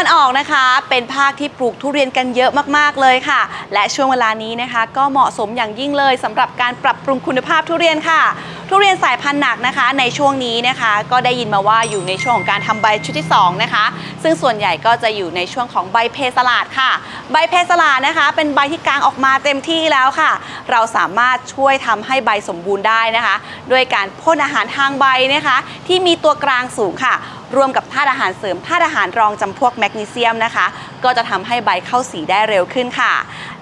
วันออกนะคะ เป็นภาคที่ปลูกทุเรียนกันเยอะมากๆเลยค่ะ และช่วงเวลานี้นะคะ ก็เหมาะสมอย่างยิ่งเลยสำหรับการปรับปรุงคุณภาพทุเรียนค่ะ ทุเรียนสายพันธุ์หนักนะคะ ในช่วงนี้นะคะ ก็ได้ยินมาว่าอยู่ในช่วงของการทำใบชุดที่สองนะคะ ซึ่งส่วนใหญ่ก็จะอยู่ในช่วงของใบเพสลาดค่ะ ใบเพสลาดนะคะ เป็นใบที่กลางออกมาเต็มที่แล้วค่ะ เราสามารถช่วยทำให้ใบสมบูรณ์ได้นะคะ ด้วยการพ่นอาหารทางใบนะคะ ที่มีตัวกลางสูงค่ะ รวมกับธาตุอาหารเสริมธาตุอาหารรองจำพวกแมกนีเซียมนะคะ ก็จะทำให้ใบเข้าสีได้เร็วขึ้นค่ะ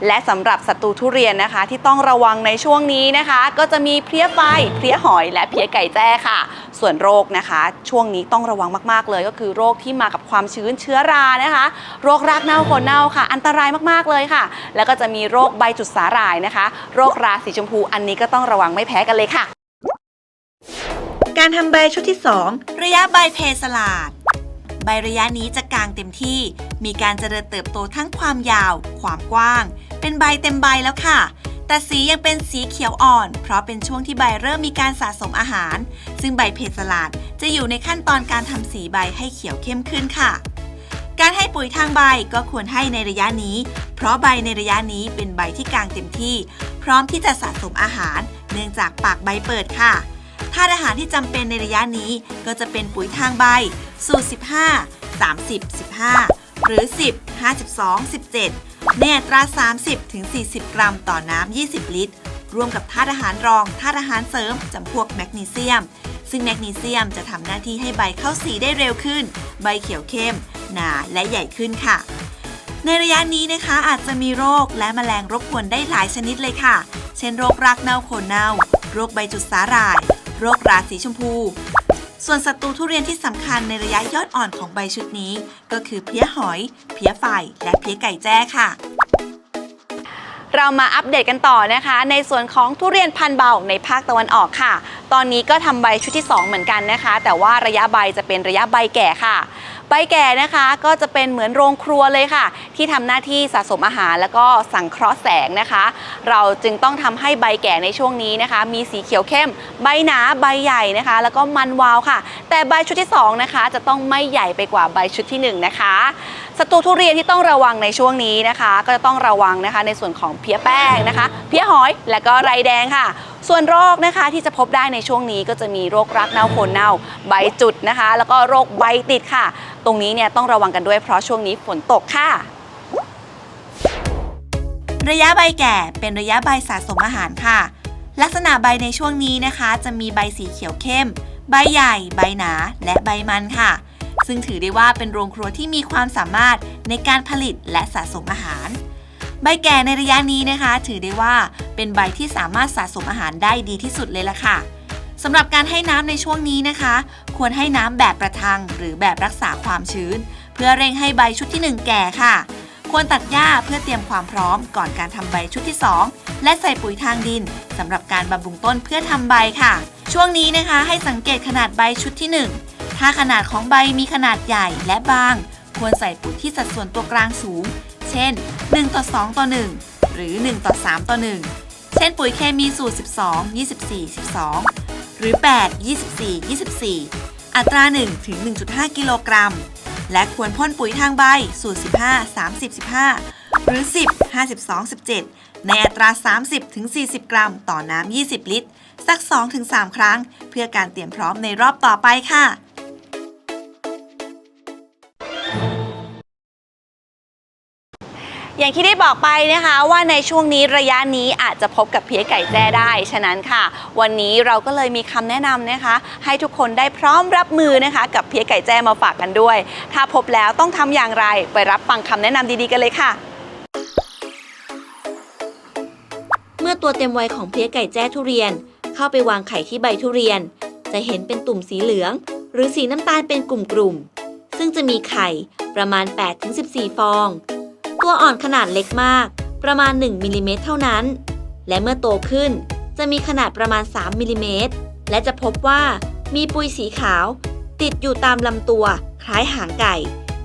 และสำหรับศัตรูทุเรียนนะคะ ที่ต้องระวังในช่วงนี้นะคะ ก็จะมีเพลี้ยไฟเพลี้ยหอย และเพลี้ยไก่แจ้ค่ะ ส่วนโรคนะคะ ช่วงนี้ต้องระวังมากๆเลย ก็คือโรคที่มากับความชื้นเชื้อรานะคะ โรครากเน่าโคนเน่าค่ะ อันตรายมากๆเลยค่ะ แล้วก็จะมีโรคใบจุดสาหร่ายนะคะ โรคราสีชมพูอันนี้ก็ต้องระวังไม่แพ้กันเลยค่ะ การทำใบชุดที่ 2 ระยะใบเพสลาด ใบระยะนี้จะกลางเต็มที่ มีการเจริญเติบโตทั้งความยาว ความกว้าง เป็นใบเต็มใบแล้วค่ะ แต่สียังเป็นสีเขียวอ่อน เพราะเป็นช่วงที่ใบเริ่มมีการสะสมอาหาร ซึ่งใบเพสลาดจะอยู่ในขั้นตอนการทำสีใบให้เขียวเข้มขึ้นค่ะการให้ปุ๋ยทางใบก็ควรให้ในระยะนี้ เพราะใบในระยะนี้เป็นใบที่กลางเต็มที่ พร้อมที่จะสะสมอาหาร เนื่องจากปากใบเปิดค่ะ ธาตุอาหารที่จำเป็นในระยะนี้ก็จะเป็นปุ๋ยทางใบ สูตร 15 30 15 หรือ 10 52 17 ในอัตรา 30ถึง40 กรัมต่อน้ำ 20 ลิตร รวมกับธาตุอาหารรองธาตุอาหารเสริมจำพวกแมกนีเซียม ซึ่งแมกนีเซียมจะทำหน้าที่ให้ใบเข้าสีได้เร็วขึ้น ใบเขียวเข้ม หนาและใหญ่ขึ้นค่ะ ในระยะนี้นะคะอาจจะมีโรคและแมลงรบกวนได้หลายชนิดเลยค่ะ เช่นโรครากเน่าโคนเน่า โรคใบจุดสาหร่าย โรคราสีชมพู ส่วนศัตรูทุเรียนที่สำคัญในระยะยอดอ่อนของใบชุดนี้ ก็คือเพี้ยหอย เพี้ยไฟและเพี้ยไก่แจ้ค่ะ เรามาอัปเดตกันต่อนะคะ ในส่วนของทุเรียนพันเบาในภาคตะวันออกค่ะ ตอนนี้ก็ทำใบชุดที่ 2 เหมือนกันนะคะ แต่ว่าระยะใบจะเป็นระยะใบแก่ค่ะ ใบแก่นะคะก็จะเป็นเหมือนโรงครัวเลยค่ะ ที่ทำหน้าที่สะสมอาหารแล้วก็สังเคราะห์แสงนะคะ เราจึงต้องทำให้ใบแก่ในช่วงนี้นะคะ มีสีเขียวเข้ม ใบหนาใบใหญ่นะคะ แล้วก็มันวาวค่ะ แต่ใบชุดที่สองนะคะจะต้องไม่ใหญ่ไปกว่าใบชุดที่หนึ่งนะคะ ศัตรูทุเรียนที่ต้องระวังในช่วงนี้นะคะ ก็จะต้องระวังนะคะ ในส่วนของเพี้ยแป้งนะคะ เพี้ยหอยและก็ไรแดงค่ะ ส่วนโรคนะคะที่จะพบได้ในช่วงนี้ก็จะมีโรครักเน่าโคนเน่าใบจุดนะคะ แล้วก็โรคใบติดค่ะ ตรงนี้เนี่ยต้องระวังกันด้วยเพราะช่วงนี้ฝนตกค่ะระยะใบแก่เป็นระยะใบสะสมอาหารค่ะ ลักษณะใบในช่วงนี้นะคะ จะมีใบสีเขียวเข้ม ใบใหญ่ ใบหนา และใบมันค่ะ ซึ่งถือได้ว่าเป็นโรงครัวที่มีความสามารถในการผลิตและสะสมอาหาร ใบแก่ในระยะนี้นะคะ ถือได้ว่าเป็นใบที่สามารถสะสมอาหารได้ดีที่สุดเลยล่ะค่ะสำหรับการให้น้ำในช่วงนี้นะคะ ควรให้น้ำแบบประทัง หรือแบบรักษาความชื้น เพื่อเร่งให้ใบชุดที่หนึ่งแก่ค่ะ ควรตัดหญ้าเพื่อเตรียมความพร้อมก่อนการทำใบชุดที่ 2 และใส่ปุ๋ยทางดินสำหรับการบำรุงต้นเพื่อทำใบค่ะ ช่วงนี้นะคะให้สังเกตขนาดใบชุดที่ 1 ถ้าขนาดของใบมีขนาดใหญ่และบาง ควรใส่ปุ๋ยที่สัดส่วนตัวกลางสูง เช่น 1 ต่อ 2 ต่อ 1 หรือ 1 ต่อ 3 ต่อ 1 เช่นปุ๋ยเคมีสูตร 12 24 12 หรือ 8 24 24 อัตรา 1 ถึง 1.5 กิโลกรัม และควรพ่นปุ๋ยทางใบสูตร 15 30 15 หรือ 10 52 17 ในอัตรา 30 ถึง 40 กรัม ต่อน้ำ 20 ลิตรสัก2ถึง3ครั้ง เพื่อการเตรียมพร้อมในรอบต่อไปค่ะ อย่างที่ได้บอกไปนะคะว่าในช่วงนี้ระยะนี้อาจจะพบกับเพี้ยไก่แจ้ได้ ฉะนั้นค่ะ วันนี้เราก็เลยมีคำแนะนำนะคะ ให้ทุกคนได้พร้อมรับมือนะคะ กับเพี้ยไก่แจ้มาฝากกันด้วย ถ้าพบแล้วต้องทำอย่างไรไปรับฟังคำแนะนำดีๆกันเลยค่ะเมื่อตัวเต็มวัยของเพลี้ยไก่แจ้ทุเรียน เข้าไปวางไข่ที่ใบทุเรียน จะเห็นเป็นตุ่มสีเหลือง หรือสีน้ำตาลเป็นกลุ่มๆซึ่งจะมีไข่ประมาณ 8-14 ฟอง ตัวอ่อนขนาดเล็กมาก ประมาณ 1มิลลิเมตรเท่านั้น และเมื่อโตขึ้นจะมีขนาดประมาณ 3มิลลิเมตรและจะพบว่ามีปุยสีขาว ติดอยู่ตามลำตัวคล้ายหางไก่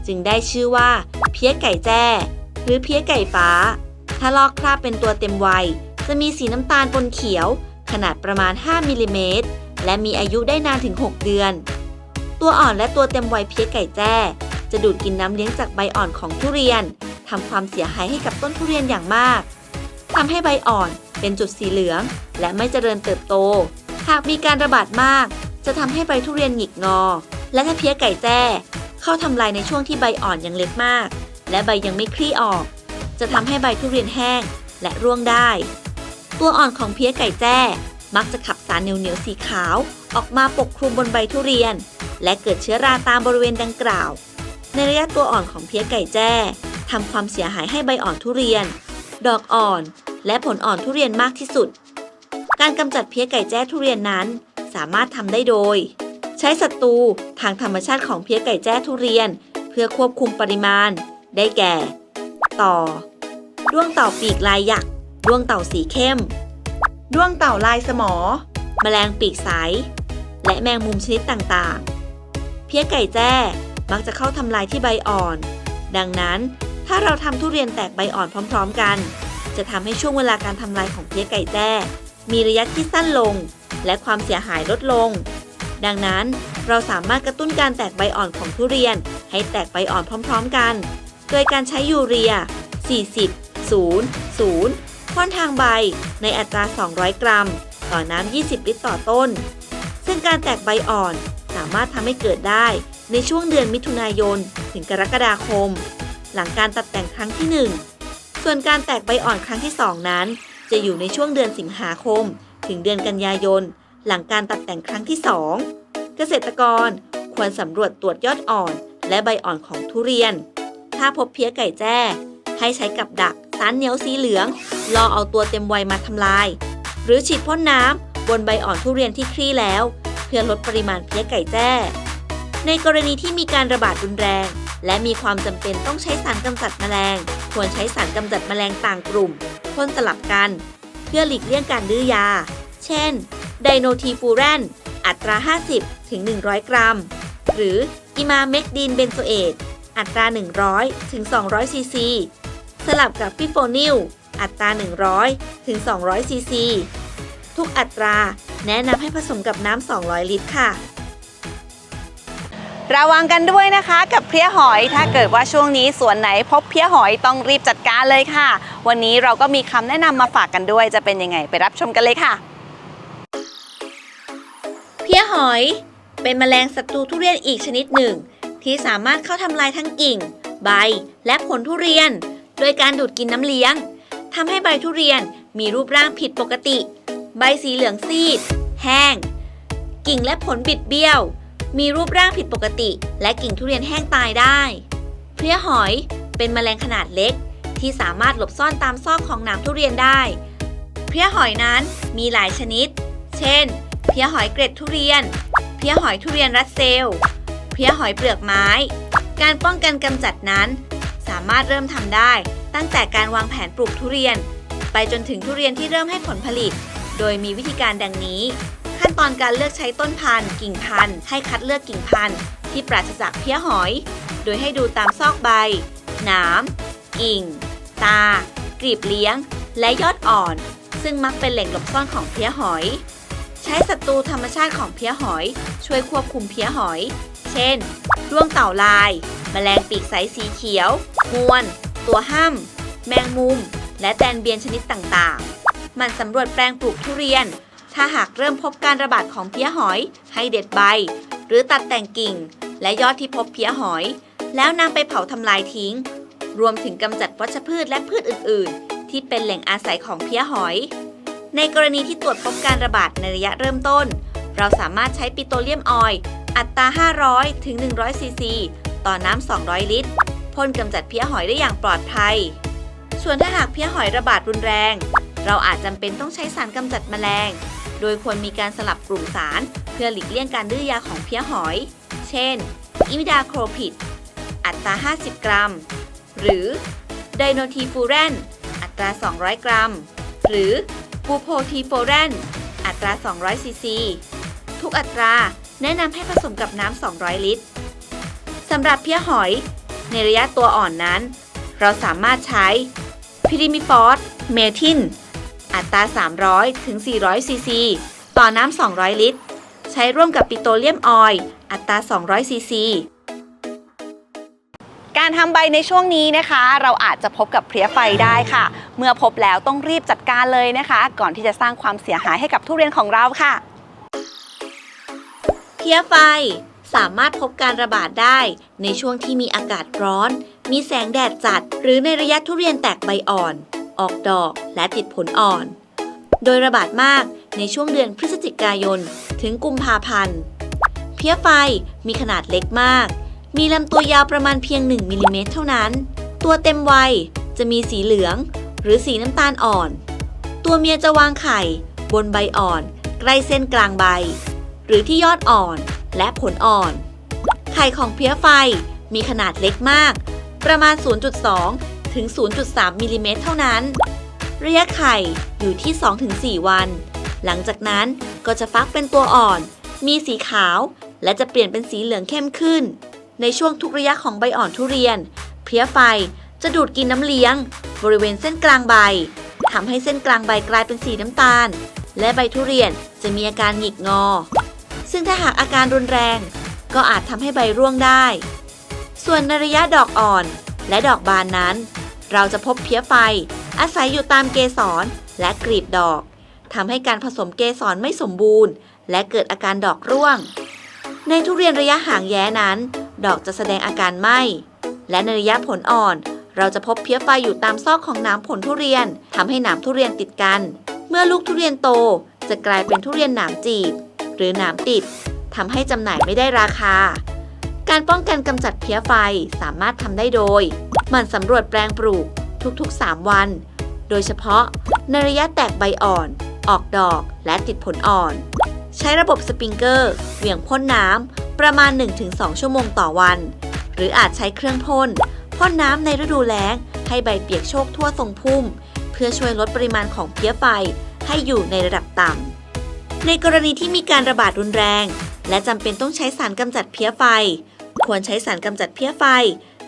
จึงได้ชื่อว่า เพี้ยไก่แจ้ หรือเพี้ยไก่ฟ้า ถ้าลอกคราบเป็นตัวเต็มวัย จะมีสีน้ำตาลปนเขียว ขนาดประมาณ 5มิลลิเมตรและมีอายุได้นานถึง 6 เดือน ตัวอ่อนและตัวเต็มวัยเพี้ยไก่แจ้ จะดูดกินน้ำเลี้ยงจากใบอ่อนของทุเรียน ทำความเสียหายให้กับต้นทุเรียนอย่างมากทำให้ใบอ่อนเป็นจุดสีเหลือง และไม่เจริญเติบโต หากมีการระบาดมาก จะทำให้ใบทุเรียนหงิกงอ และถ้าเพี้ยไก่แจ้ เข้าทำลายในช่วงที่ใบอ่อนยังเล็กมาก และใบยังไม่คลี่ออก จะทำให้ใบทุเรียนแห้งและร่วงได้ ตัวอ่อนของเพี้ยไก่แจ้ มักจะขับสารเหนียวๆสีขาว ออกมาปกคลุมบนใบทุเรียน และเกิดเชื้อราตามบริเวณดังกล่าว ในระยะตัวอ่อนของเพี้ยไก่แจ้ ทำความเสียหายให้ใบอ่อนทุเรียน ดอกอ่อน และผลอ่อนทุเรียนมากที่สุด การกำจัดเพี้ยไก่แจ้ทุเรียนนั้น สามารถทำได้โดย ใช้ศัตรูทางธรรมชาติของเพี้ยไก่แจ้ทุเรียน เพื่อควบคุมปริมาณ ได้แก่ ต่อด้วงเต่าปีกลายหยักด้วงเต่าสีเข้มด้วงเต่าลายสมอ แมลงปีกใส และแมงมุมชนิดต่างๆ เพี้ยไก่แจ้มักจะเข้าทำลายที่ใบอ่อน ดังนั้น ถ้าเราทำทุเรียนแตกใบอ่อนพร้อม ๆ กัน จะทำให้ช่วงเวลาการทำลายของเพี้ยไก่แจ้ มีระยะที่สั้นลง และความเสียหายลดลง ดังนั้นเราสามารถกระตุ้นการแตกใบอ่อนของทุเรียน ให้แตกใบอ่อนพร้อม ๆ กัน โดยการใช้ยูเรีย 40 0 0พ่นทางใบในอัตรา 200 กรัม ต่อน้ำ 20 ลิตรต่อต้น ซึ่งการแตกใบอ่อนสามารถทำให้เกิดได้ในช่วงเดือนมิถุนายน ถึงกรกฎาคม หลังการตัดแต่งครั้งที่ 1 ส่วนการแตกใบอ่อนครั้งที่ 2 นั้น จะอยู่ในช่วงเดือนสิงหาคม ถึงเดือนกันยายน หลังการตัดแต่งครั้งที่ 2 เกษตรกรควรสำรวจตรวจยอดอ่อน และใบอ่อนของทุเรียน ถ้าพบเพี้ยไก่แจ้ ให้ใช้กับดักสารเหนียวสีเหลืองรอเอาตัวเต็มวัยมาทำลาย หรือฉีดพ่นน้ำบนใบอ่อนทุเรียนที่คลี่แล้ว เพื่อลดปริมาณเพี้ยไก่แจ้ ในกรณีที่มีการระบาดรุนแรง และมีความจำเป็นต้องใช้สารกำจัดแมลง ควรใช้สารกำจัดแมลงต่างกลุ่มพ่นสลับกัน เพื่อหลีกเลี่ยงการดื้อยา เช่น ไดโนทีฟูแรน อัตรา 50 ถึง 100 กรัม หรืออิมาเมกดีนเบนโซเอต อัตรา 100 ถึง 200 ซีซี สลับกับฟิโฟนิล อัตรา 100 ถึง 200 ซีซี ทุกอัตราแนะนำให้ผสมกับน้ำ 200 ลิตรค่ะ ระวังกันด้วยนะคะ กับเพี้ยหอยถ้าเกิดว่าช่วงนี้สวนไหนพบเพี้ยหอยต้องรีบจัดการเลยค่ะ วันนี้เราก็มีคำแนะนำมาฝากกันด้วยจะเป็นยังไงไปรับชมกันเลยค่ะ เพี้ยหอย เป็นแมลงศัตรูทุเรียนอีกชนิดหนึ่ง ที่สามารถเข้าทำลายทั้งกิ่ง ใบ และผลทุเรียน โดยการดูดกินน้ำเลี้ยงทำให้ใบทุเรียนมีรูปร่างผิดปกติ ใบสีเหลืองซีด แห้ง กิ่งและผลบิดเบี้ยว มีรูปร่างผิดปกติ และกิ่งทุเรียนแห้งตายได้เพลี้ยหอยเป็นแมลงขนาดเล็ก ที่สามารถหลบซ่อนตามซอกของหนามทุเรียนได้เพลี้ยหอยนั้นมีหลายชนิด เช่นเพลี้ยหอยเกร็ดทุเรียนเพลี้ยหอยทุเรียนรัสเซลเพลี้ยหอยเปลือกไม้ การป้องกันกำจัดนั้น สามารถเริ่มทำได้ ตั้งแต่การวางแผนปลูกทุเรียน ไปจนถึงทุเรียนที่เริ่มให้ผลผลิต โดยมีวิธีการดังนี้ ขั้นตอนการเลือกใช้ต้นพันธุ์กิ่งพันธุ์ให้คัดเลือกกิ่งพันธุ์ที่ปราศจากเพี้ยหอย โดยให้ดูตามซอกใบ หนาม กิ่ง ตา กลีบเลี้ยง และยอดอ่อน ซึ่งมักเป็นแหล่งหลบซ่อนของเพี้ยหอย ใช้ศัตรูธรรมชาติของเพี้ยหอย ช่วยควบคุมเพี้ยหอย เช่นด้วงเต่าลาย แมลงปีกใสสีเขียวงวน ตัวห้ำแมงมุม และแตนเบียนชนิดต่างๆ มันสำรวจแปลงปลูกทุเรียน ถ้าหากเริ่มพบการระบาดของเพี้ยหอย ให้เด็ดใบ หรือตัดแต่งกิ่ง และยอดที่พบเพี้ยหอย แล้วนำไปเผาทำลายทิ้ง รวมถึงกำจัดวัชพืชและพืชอื่น ๆ ที่เป็นแหล่งอาศัยของเพี้ยหอย ในกรณีที่ตรวจพบการระบาดในระยะเริ่มต้น เราสามารถใช้ปิโตรเลียมออยล์อัตรา 500 ถึง 100 ซีซี ต่อน้ำ 200 ลิตร พ่นกำจัดเพี้ยหอยได้อย่างปลอดภัย ส่วนถ้าหากเพี้ยหอยระบาดรุนแรง เราอาจจำเป็นต้องใช้สารกำจัดแมลง โดยควรมีการสลับกลุ่มสาร เพื่อหลีกเลี่ยงการดื้อยาของเพี้ยหอย เช่น อิมิดาโครพิด อัตรา 50 กรัม หรือไดโนทีฟูแรน อัตรา 200 กรัม หรือบูโพทีโฟแรน อัตรา 200 ซีซี ทุกอัตราแนะนำให้ผสมกับน้ำ 200 ลิตรสำหรับเพี้ยหอย ในระยะตัวอ่อนนั้น เราสามารถใช้พิริมิฟอสเมทิน อัตรา 300 ถึง 400 ซีซี ต่อน้ำ 200 ลิตร ใช้ร่วมกับปิโตรเลียมออยล์อัตรา 200 ซีซีการทำใบในช่วงนี้นะคะ เราอาจจะพบกับเพลี้ยไฟได้ค่ะ เมื่อพบแล้วต้องรีบจัดการเลยนะคะ ก่อนที่จะสร้างความเสียหายให้กับทุเรียนของเราค่ะ เพี้ยไฟสามารถพบการระบาดได้ ในช่วงที่มีอากาศร้อน มีแสงแดดจัด หรือในระยะทุเรียนแตกใบอ่อน ออกดอกและติดผลอ่อน โดยระบาดมากในช่วงเดือนพฤศจิกายน ถึงกุมภาพันธ์ เพี้ยไฟมีขนาดเล็กมาก มีลำตัวยาวประมาณเพียง 1มิลลิเมตรเท่านั้น ตัวเต็มวัยจะมีสีเหลือง หรือสีน้ำตาลอ่อน ตัวเมียจะวางไข่ บนใบอ่อน ใกล้เส้นกลางใบ หรือที่ยอดอ่อนและผลอ่อน ไข่ของเพี้ยไฟมีขนาดเล็กมาก ประมาณ 0.2 ถึง 0.3มิลลิเมตรเท่านั้น ระยะไข่อยู่ที่ 2-4 วัน หลังจากนั้นก็จะฟักเป็นตัวอ่อน มีสีขาว และจะเปลี่ยนเป็นสีเหลืองเข้มขึ้น ในช่วงทุกระยะของใบอ่อนทุเรียน เพี้ยไฟจะดูดกินน้ำเลี้ยง บริเวณเส้นกลางใบทำให้เส้นกลางใบกลายเป็นสีน้ำตาล และใบทุเรียนจะมีอาการหงิกงอ ซึ่งถ้าหากอาการรุนแรง ก็อาจทำให้ใบร่วงได้ ส่วนในระยะดอกอ่อนและดอกบานนั้น เราจะพบเพี้ยไฟ อาศัยอยู่ตามเกสรและกลีบดอกทำให้การผสมเกสรไม่สมบูรณ์ และเกิดอาการดอกร่วง ในทุเรียนระยะห่างแย้นั้น ดอกจะแสดงอาการไหมและในระยะผลอ่อน เราจะพบเพี้ยไฟอยู่ตามซอกของหน้ำผลทุเรียนทำให้หนามทุเรียนติดกัน เมื่อลูกทุเรียนโตจะกลายเป็นทุเรียนหนามจีบ หรือหนามติดทำให้จำหน่ายไม่ได้ราคา การป้องกันกำจัดเพี้ยไฟสามารถทำได้โดย หมั่นสำรวจแปลงปลูกทุกๆ 3 วัน โดยเฉพาะในระยะแตกใบอ่อน ออกดอกและติดผลอ่อน ใช้ระบบสปริงเกอร์ เหวี่ยงพ่นน้ำประมาณ 1-2 ชั่วโมงต่อวัน หรืออาจใช้เครื่องพ่นพ่นน้ำในฤดูแล้ง ให้ใบเปียกโชกทั่วทรงพุ่ม เพื่อช่วยลดปริมาณของเพี้ยไฟให้อยู่ในระดับต่ำ ในกรณีที่มีการระบาดรุนแรง และจำเป็นต้องใช้สารกำจัดเพี้ยไฟ ควรใช้สารกำจัดเพี้ยไฟ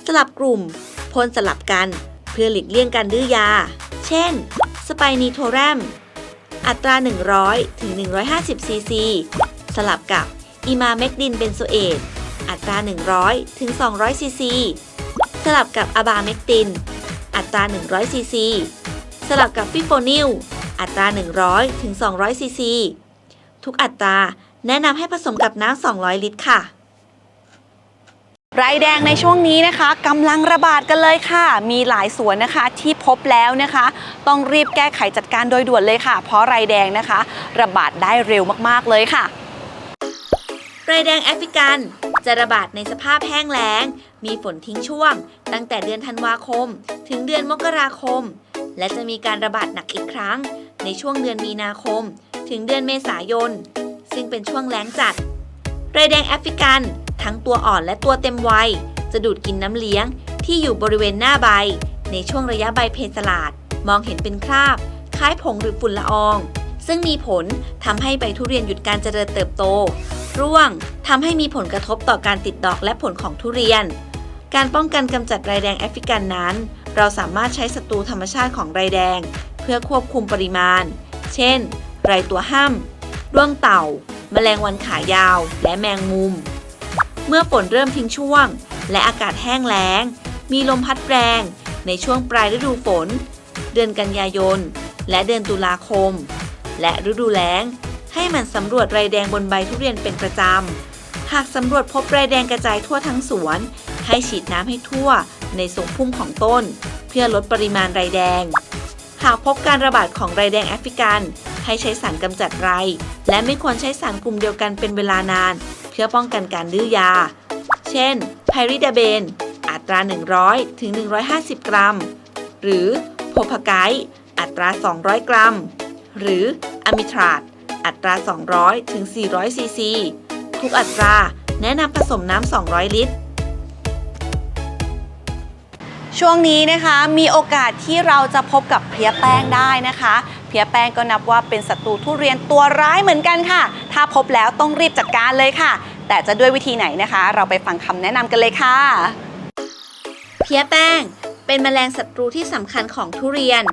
สลับกลุ่ม พ่นสลับกัน เพื่อหลีกเลี่ยงการดื้อยา เช่น สไปนีโทแรม อัตรา 100 ถึง 150 ซีซี สลับกับอิมาเมกดินเบนโซเอต อัตรา 100 ถึง 200 ซีซี สลับกับอะบาเมกติน อัตรา 100 ซีซี สลับกับฟิโฟนิล อัตรา 100 ถึง 200 ซีซี ทุกอัตราแนะนำให้ผสมกับน้ำ 200 ลิตรค่ะ ไรแดงในช่วงนี้นะคะกำลังระบาดกันเลยค่ะ มีหลายสวนนะคะที่พบแล้วนะคะ ต้องรีบแก้ไขจัดการโดยด่วนเลยค่ะ เพราะไรแดงนะคะ ระบาดได้เร็วมากๆเลยค่ะ ไรแดงแอฟริกันจะระบาดในสภาพแห้งแล้ง มีฝนทิ้งช่วง ตั้งแต่เดือนธันวาคม ถึงเดือนมกราคม และจะมีการระบาดหนักอีกครั้ง ในช่วงเดือนมีนาคม ถึงเดือนเมษายน ซึ่งเป็นช่วงแล้งจัด ไรแดงแอฟริกัน ทั้งตัวอ่อนและตัวเต็มวัย จะดูดกินน้ำเลี้ยง ที่อยู่บริเวณหน้าใบ ในช่วงระยะใบเพนสลาด มองเห็นเป็นคราบ คล้ายผงหรือฝุ่นละออง ซึ่งมีผลทำให้ใบทุเรียนหยุดการเจริญเติบโต ร่วงทำให้มีผลกระทบต่อการติดดอกและผลของทุเรียน การป้องกันกำจัดไรแดงแอฟริกันนั้น เราสามารถใช้ศัตรูธรรมชาติของไรแดง เพื่อควบคุมปริมาณ เช่น ไรตัวห้ำด้วงเต่า แมลงวันขายาว และแมงมุม เมื่อฝนเริ่มทิ้งช่วง และอากาศแห้งแล้ง มีลมพัดแรงในช่วงปลายฤดูฝน เดือนกันยายน และเดือนตุลาคม และฤดูแล้ง ให้หมันสำรวจไรแดงบนใบทุเรียนเป็นประจำ หากสำรวจพบไรแดงกระจายทั่วทั้งสวน ให้ฉีดน้ำให้ทั่วในทรงพุ่มของต้น เพื่อลดปริมาณไรแดง หากพบการระบาดของไรแดงแอฟริกัน ให้ใช้สารกำจัดไร และไม่ควรใช้สารกลุ่มเดียวกันเป็นเวลานาน พื่อป้องกันการดื้อยา เช่น ไพริดาเบน อัตรา 100 ถึง 150 กรัม หรือโพพาไกอัตรา 200 กรัม หรืออะมิทราดอัตรา 200 ถึง 400 ซีซี ทุกอัตราแนะนำผสมน้ำ 200 ลิตร ช่วงนี้นะคะมีโอกาสที่เราจะพบกับเพลี้ยแป้งได้นะคะ เพี้ยแป้งก็นับว่าเป็นศัตรูทุเรียนตัวร้ายเหมือนกันค่ะ ถ้าพบแล้วต้องรีบจัดการเลยค่ะ แต่จะด้วยวิธีไหนนะคะ เราไปฟังคำแนะนำกันเลยค่ะ เพี้ยแป้ง เป็นแมลงศัตรูที่สำคัญของทุเรียน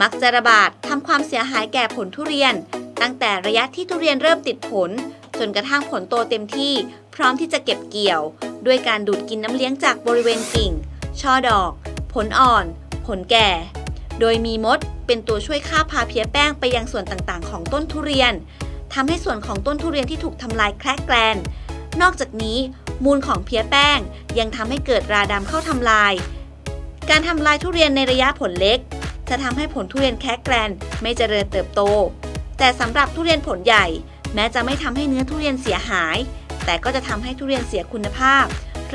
มักจะระบาดทำความเสียหายแก่ผลทุเรียน ตั้งแต่ระยะที่ทุเรียนเริ่มติดผล จนกระทั่งผลโตเต็มที่ พร้อมที่จะเก็บเกี่ยว ด้วยการดูดกินน้ำเลี้ยงจากบริเวณกิ่ง ช่อดอก ผลอ่อน ผลแก่ โดยมีมด เป็นตัวช่วยฆ่าพาเพี้ยแป้งไปยังส่วนต่างๆ ของต้นทุเรียนทำให้ส่วนของต้นทุเรียนที่ถูกทำลายแคลกแกลน นอกจากนี้ มูลของเพี้ยแป้งยังทำให้เกิดราดำเข้าทำลาย การทำลายทุเรียนในระยะผลเล็ก จะทำให้ผลทุเรียนแคลกแกลนไม่เจริญเติบโต แต่สำหรับทุเรียนผลใหญ่ แม้จะไม่ทำให้เนื้อทุเรียนเสียหาย แต่ก็จะทำให้ทุเรียนเสียคุณภาพ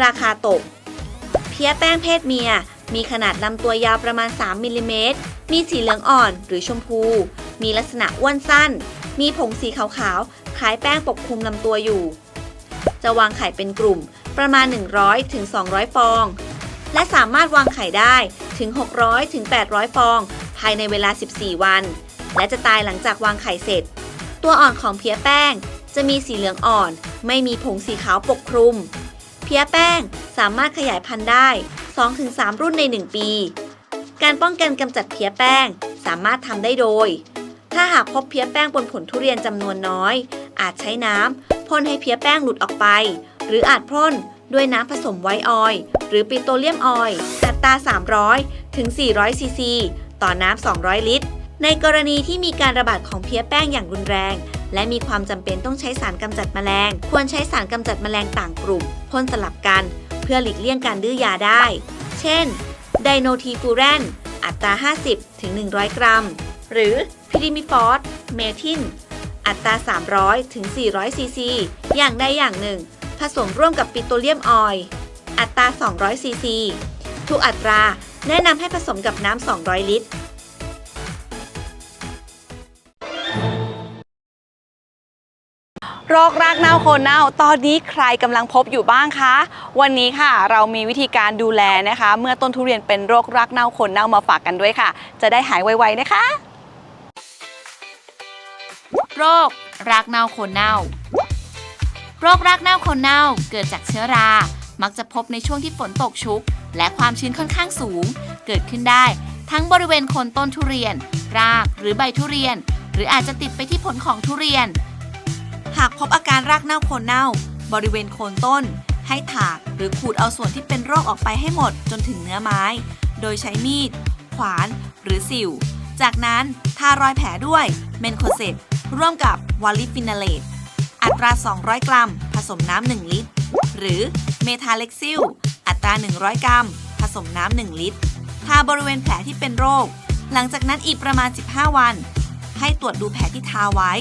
ราคาตก เพี้ยแป้งเพศเมีย มีขนาดลำตัวยาวประมาณ 3มิลลิเมตร มีสีเหลืองอ่อนหรือชมพู มีลักษณะอ้วนสั้น มีผงสีขาวๆ คล้ายแป้งปกคลุมลำตัวอยู่ จะวางไข่เป็นกลุ่มประมาณ 100ถึง200ฟอง และสามารถวางไข่ได้ถึง 600ถึง800 ฟอง ภายในเวลา 14 วัน และจะตายหลังจากวางไข่เสร็จ ตัวอ่อนของเพี้ยแป้งจะมีสีเหลืองอ่อน ไม่มีผงสีขาวปกคลุม พี้ยแป้ง สามารถขยายพันธุ์ได้ 2-3 รุ่นใน 1 ปี การป้องกันกำจัดเพี้ยแป้งสามารถทำได้โดย ถ้าหากพบเพี้ยแป้งบนผลทุเรียนจำนวนน้อย อาจใช้น้ำพ่นให้เพี้ยแป้งหลุดออกไป หรืออาจพ่นด้วยน้ำผสมไวออยล์หรือปิโตรเลียมออยล์อัตรา 300 ถึง 400 ซีซี ต่อน้ำ 200 ลิตร ในกรณีที่มีการระบาดของเพี้ยแป้งอย่างรุนแรง และมีความจำเป็นต้องใช้สารกำจัดแมลง ควรใช้สารกำจัดแมลงต่างกลุ่มพ่นสลับกัน เพื่อหลีกเลี่ยงการดื้อยาได้ เช่น ไดโนทีฟูแรนอัตรา 50 ถึง 100 กรัม หรือพิริมิฟอสเมทิน อัตรา 300 ถึง 400 ซีซี อย่างใดอย่างหนึ่ง ผสมร่วมกับปิโตรเลียมออยล์อัตรา 200 ซีซี ทุกอัตราแนะนำให้ผสมกับน้ำ 200 ลิตร โรครากเน่าโคนเน่า ตอนนี้ใครกำลังพบอยู่บ้างคะ วันนี้ค่ะ เรามีวิธีการดูแลนะคะ เมื่อต้นทุเรียนเป็นโรครากเน่าโคนเน่ามาฝากกันด้วยค่ะ จะได้หายไวๆนะคะ โรครากเน่าโคนเน่า โรครากเน่าโคนเน่าเกิดจากเชื้อรา มักจะพบในช่วงที่ฝนตกชุก และความชื้นค่อนข้างสูง เกิดขึ้นได้ ทั้งบริเวณโคนต้นทุเรียน รากหรือใบทุเรียน หรืออาจจะติดไปที่ผลของทุเรียน หากพบอาการรากเน่าโคนเน่า บริเวณโคนต้น ให้ถากหรือขูดเอาส่วนที่เป็นโรคออกไปให้หมดจนถึงเนื้อไม้ โดยใช้มีด ขวาน หรือสิว จากนั้นทารอยแผลด้วยเมนโคเซตร่วมกับวอลลิฟินาเลตอัตรา 200 กรัม ผสมน้ำ 1 ลิตร หรือเมทาเล็กซิล อัตรา 100 กรัม ผสมน้ำ 1 ลิตร ทาบริเวณแผลที่เป็นโรค หลังจากนั้นอีกประมาณ 15 วัน ให้ตรวจดูแผลที่ทาไว้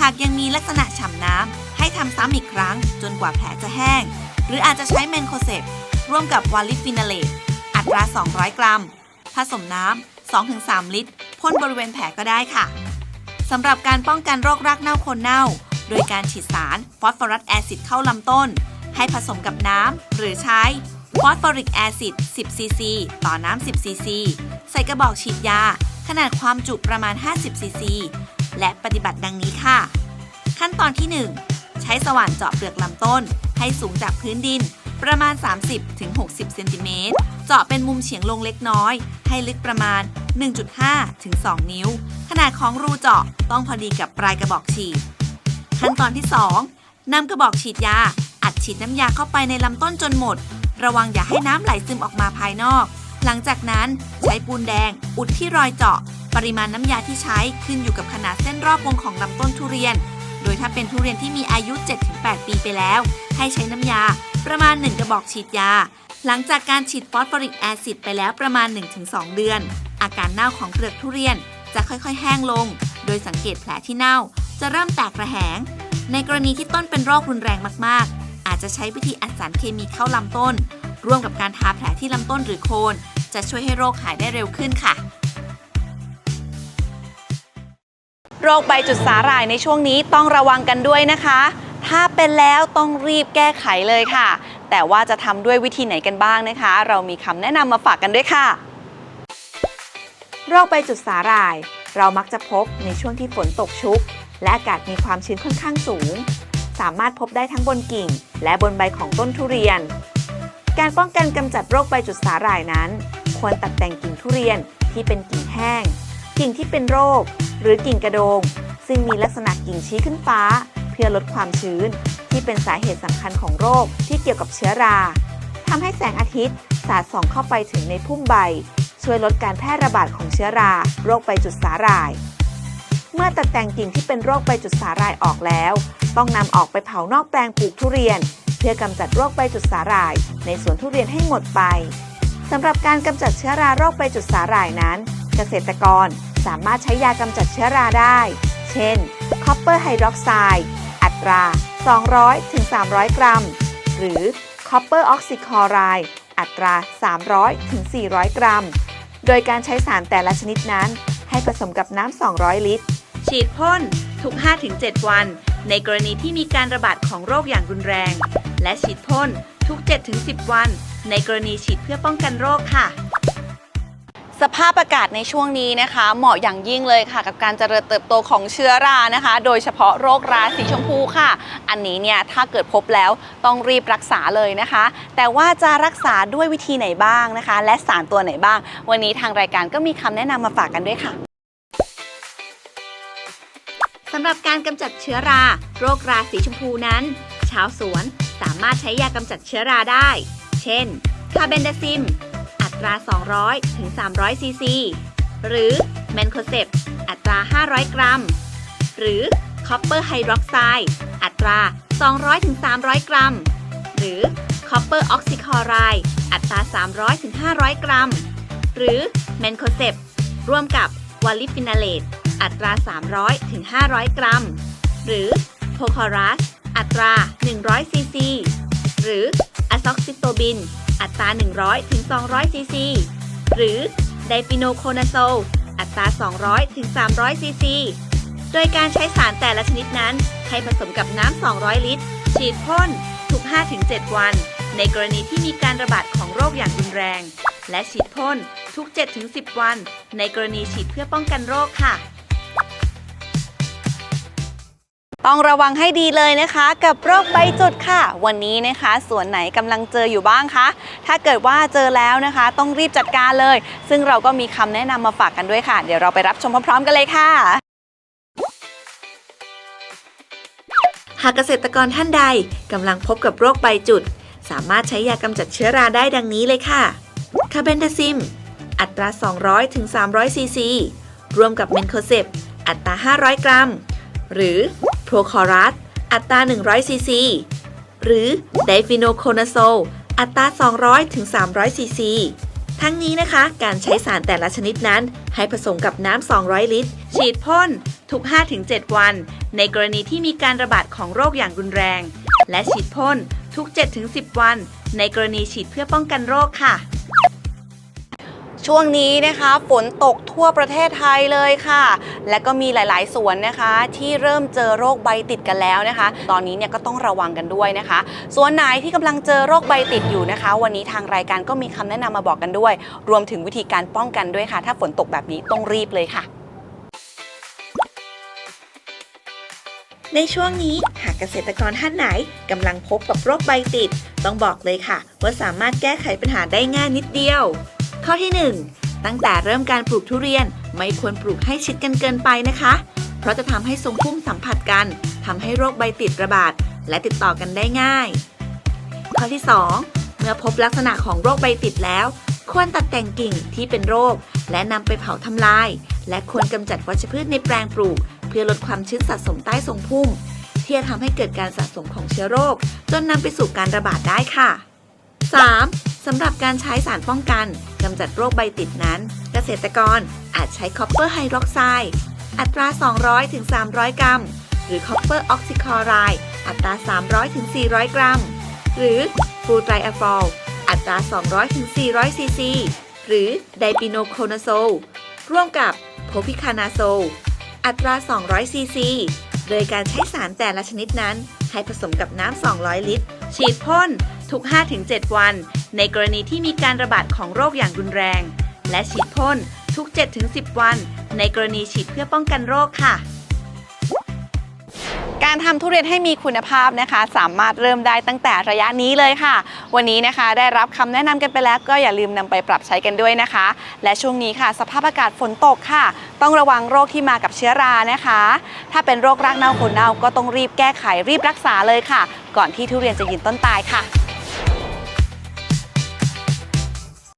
หากยังมีลักษณะฉ่ำน้ำให้ทำซ้ำอีกครั้ง จนกว่าแผลจะแห้ง หรืออาจจะใช้เมนโคเซปร่วมกับวาลิฟินาเลตอัตรา 200 กรัม ผสมน้ำ 2-3 ลิตรพ่นบริเวณแผลก็ได้ค่ะสำหรับการป้องกันโรครากเน่าโคนเน่า โดยการฉีดสารฟอสฟอรัสแอซิดเข้าลำต้น ให้ผสมกับน้ำหรือใช้ฟอสฟอริกแอซิด 10 ซีซี ต่อน้ำ 10 ซีซี ใส่กระบอกฉีดยา ขนาดความจุประมาณ 50 ซีซี และปฏิบัติดังนี้ค่ะ ขั้นตอนที่ 1 ใช้สว่านเจาะเปลือกลำต้น ให้สูงจากพื้นดิน ประมาณ 30-60 เซนติเมตร เจาะเป็นมุมเฉียงลงเล็กน้อย ให้ลึกประมาณ 1.5 ถึง 2 นิ้ว ขนาดของรูเจาะต้องพอดีกับปลายกระบอกฉีด ขั้นตอนที่ 2นำกระบอกฉีดยา อัดฉีดน้ำยาเข้าไปในลำต้นจนหมด ระวังอย่าให้น้ำไหลซึมออกมาภายนอก หลังจากนั้นใช้ปูนแดงอุดที่รอยเจาะ ปริมาณน้ำยาที่ใช้ขึ้นอยู่กับขนาดเส้นรอบวงของลำต้นทุเรียน โดยถ้าเป็นทุเรียนที่มีอายุ 7-8 ปีไปแล้ว ให้ใช้น้ำยา ประมาณ 1 กระบอกฉีดยา หลังจากการฉีดฟอสฟอริกแอซิดไปแล้วประมาณ 1-2 เดือน อาการเน่าของเปลือกทุเรียนจะค่อยๆ แห้งลง โดยสังเกตแผลที่เน่า จะเริ่มแตกระแหง ในกรณีที่ต้นเป็นโรครุนแรงมากๆ อาจจะใช้วิธีอัดสารเคมีเข้าลำต้น ร่วมกับการทาแผลที่ลำต้นหรือโคน จะช่วยให้โรคหายได้เร็วขึ้นค่ะโรคใบจุดสาหร่ายในช่วงนี้ต้องระวังกันด้วยนะคะ ถ้าเป็นแล้วต้องรีบแก้ไขเลยค่ะ แต่ว่าจะทำด้วยวิธีไหนกันบ้างนะคะ เรามีคำแนะนำมาฝากกันด้วยค่ะ โรคใบจุดสาหร่าย เรามักจะพบในช่วงที่ฝนตกชุก และอากาศมีความชื้นค่อนข้างสูง สามารถพบได้ทั้งบนกิ่ง และบนใบของต้นทุเรียน การป้องกันกำจัดโรคใบจุดสาหร่ายนั้น ควรตัดแต่งกิ่งทุเรียนที่เป็นกิ่งแห้ง กิ่งที่เป็นโรค หรือกิ่งกระโดง ซึ่งมีลักษณะกิ่งชี้ขึ้นฟ้า เพื่อลดความชื้น ที่เป็นสาเหตุสำคัญของโรคที่เกี่ยวกับเชื้อราทำให้แสงอาทิตย์สาดส่องเข้าไปถึงในพุ่มใบ ช่วยลดการแพร่ระบาดของเชื้อรา โรคใบจุดสาหร่าย เมื่อตัดแต่งกิ่งที่เป็นโรคใบจุดสาหร่ายออกแล้ว ต้องนำออกไปเผานอกแปลงปลูกทุเรียน เพื่อกำจัดโรคใบจุดสาหร่าย ในสวนทุเรียนให้หมดไปสำหรับการกำจัดเชื้อราโรคใบจุดสาหร่ายนั้น เกษตรกรสามารถใช้ยากำจัดเชื้อราได้ เช่น คอปเปอร์ไฮดรอกไซด์อัตรา 200-300 กรัม หรือคอปเปอร์ออกซิคอไรด์อัตรา 300-400 กรัม โดยการใช้สารแต่ละชนิดนั้น ให้ผสมกับน้ำ 200 ลิตร ฉีดพ่นทุก 5-7 วัน ในกรณีที่มีการระบาดของโรคอย่างรุนแรง และฉีดพ่นทุก 7-10 วัน ในกรณีฉีดเพื่อป้องกันโรคค่ะ สภาพอากาศในช่วงนี้นะคะ เหมาะอย่างยิ่งเลยค่ะ กับการเจริญเติบโตของเชื้อรานะคะ โดยเฉพาะโรคราสีชมพูค่ะ อันนี้เนี่ยถ้าเกิดพบแล้วต้องรีบรักษาเลยนะคะ แต่ว่าจะรักษาด้วยวิธีไหนบ้างนะคะ และสารตัวไหนบ้าง วันนี้ทางรายการก็มีคำแนะนำมาฝากกันด้วยค่ะสำหรับการกำจัดเชื้อรา โรคราสีชมพูนั้น ชาวสวน สามารถใช้ยากำจัดเชื้อราได้ เช่น คาเบนดาซิม อัตรา 200 ถึง 300 ซีซี หรือแมนโคเซปอัตรา 500 กรัม หรือคอปเปอร์ไฮดรอกไซด์ อัตรา 200 ถึง 300 กรัม หรือคอปเปอร์ออกซิคอไรด์อัตรา 300 ถึง 500 กรัม หรือแมนโคเซปร่วมกับวอลลิฟินาเลตอัตรา 300 ถึง 500 กรัม หรือโพคอรัส อัตรา 100 ซีซี หรืออะซ็อกซิโตบิน อัตรา 100 ถึง 200 ซีซี หรือไดปิโนโคนาโซล อัตรา 200 ถึง 300 ซีซี โดยการใช้สารแต่ละชนิดนั้น ให้ผสมกับน้ำ 200 ลิตร ฉีดพ่นทุก 5-7 วัน ในกรณีที่มีการระบาดของโรคอย่างรุนแรง และฉีดพ่นทุก 7-10 วัน ในกรณีฉีดเพื่อป้องกันโรคค่ะ ต้องระวังให้ดีเลยนะคะ กับโรคใบจุดค่ะ วันนี้นะคะส่วนไหนกำลังเจออยู่บ้างคะ ถ้าเกิดว่าเจอแล้วนะคะ ต้องรีบจัดการเลย ซึ่งเราก็มีคำแนะนำมาฝากกันด้วยค่ะ เดี๋ยวเราไปรับชมพร้อมๆ กันเลยค่ะหากเกษตรกรท่านใดกำลังพบกับโรคใบจุด สามารถใช้ยากำจัดเชื้อราได้ดังนี้เลยค่ะ คาเบนดาซิม อัตรา 200 ถึง 300 ซีซี รวมกับเมนโคเซปอัตรา 500 กรัม หรือ โพรคอรัส อัตรา 100 ซีซี หรือไดฟิโนโคนาโซอัตรา 200 ถึง 300 ซีซี ทั้งนี้นะคะ การใช้สารแต่ละชนิดนั้น ให้ผสมกับน้ำ 200 ลิตร ฉีดพ่น ทุก 5-7 วัน ในกรณีที่มีการระบาดของโรคอย่างรุนแรง และฉีดพ่นทุก 7-10 วัน ในกรณีฉีดเพื่อป้องกันโรคค่ะ ช่วงนี้นะคะฝนตกทั่วประเทศไทยเลยค่ะ และก็มีหลาย ๆ สวนนะคะ ที่เริ่มเจอโรคใบติดกันแล้วนะคะ ตอนนี้เนี่ยก็ต้องระวังกันด้วยนะคะ สวนไหนที่กำลังเจอโรคใบติดอยู่นะคะ วันนี้ทางรายการก็มีคำแนะนำมาบอกกันด้วย รวมถึงวิธีการป้องกันด้วยค่ะ ถ้าฝนตกแบบนี้ต้องรีบเลยค่ะในช่วงนี้หากเกษตรกรท่านไหนกำลังพบกับโรคใบติด ต้องบอกเลยค่ะ ว่าสามารถแก้ไขปัญหาได้ง่ายนิดเดียว ข้อที่ 1 ตั้งแต่เริ่มการปลูกทุเรียนไม่ควรปลูกให้ชิดกันเกินไปนะคะ เพราะจะทำให้ทรงพุ่มสัมผัสกันทำให้โรคใบติดระบาดและติดต่อกันได้ง่าย ข้อที่ 2 เมื่อพบลักษณะของโรคใบติดแล้ว ควรตัดแต่งกิ่งที่เป็นโรค และนำไปเผาทำลาย และควรกำจัดวัชพืชในแปลงปลูก เพื่อลดความชื้นสะสมใต้ทรงพุ่มที่จะทำให้เกิดการสะสมของเชื้อโรค จนนำไปสู่การระบาดได้ค่ะ 3. สำหรับการใช้สารป้องกันกำจัดโรคใบติดนั้น เกษตรกรอาจใช้คอปเปอร์ไฮดรอกไซด์อัตรา 200ถึง300 กรัม หรือคอปเปอร์ออกซิคอไรด์อัตรา 300ถึง400 กรัม หรือฟูไตรอะฟอลอัตรา 200ถึง400 ซีซี หรือไดปิโนโคนาโซลร่วมกับโพพิคานาโซลอัตรา 200 ซีซี โดยการใช้สารแต่ละชนิดนั้น ให้ผสมกับน้ำ 200 ลิตร ฉีดพ่นทุก 5-7 วัน ในกรณีที่มีการระบาดของโรคอย่างรุนแรง และฉีดพ่นทุก 7-10 วัน ในกรณีฉีดเพื่อป้องกันโรคค่ะ การทำทุเรียนให้มีคุณภาพนะคะ สามารถเริ่มได้ตั้งแต่ระยะนี้เลยค่ะ วันนี้นะคะได้รับคำแนะนำกันไปแล้วก็อย่าลืมนำไปปรับใช้กันด้วยนะคะ และช่วงนี้ค่ะ สภาพอากาศฝนตกค่ะ ต้องระวังโรคที่มากับเชื้อรานะคะ ถ้าเป็นโรครากเน่าโคนเน่าก็ต้องรีบแก้ไขรีบรักษาเลยค่ะ ก่อนที่ทุเรียนจะยืนต้นตายค่ะ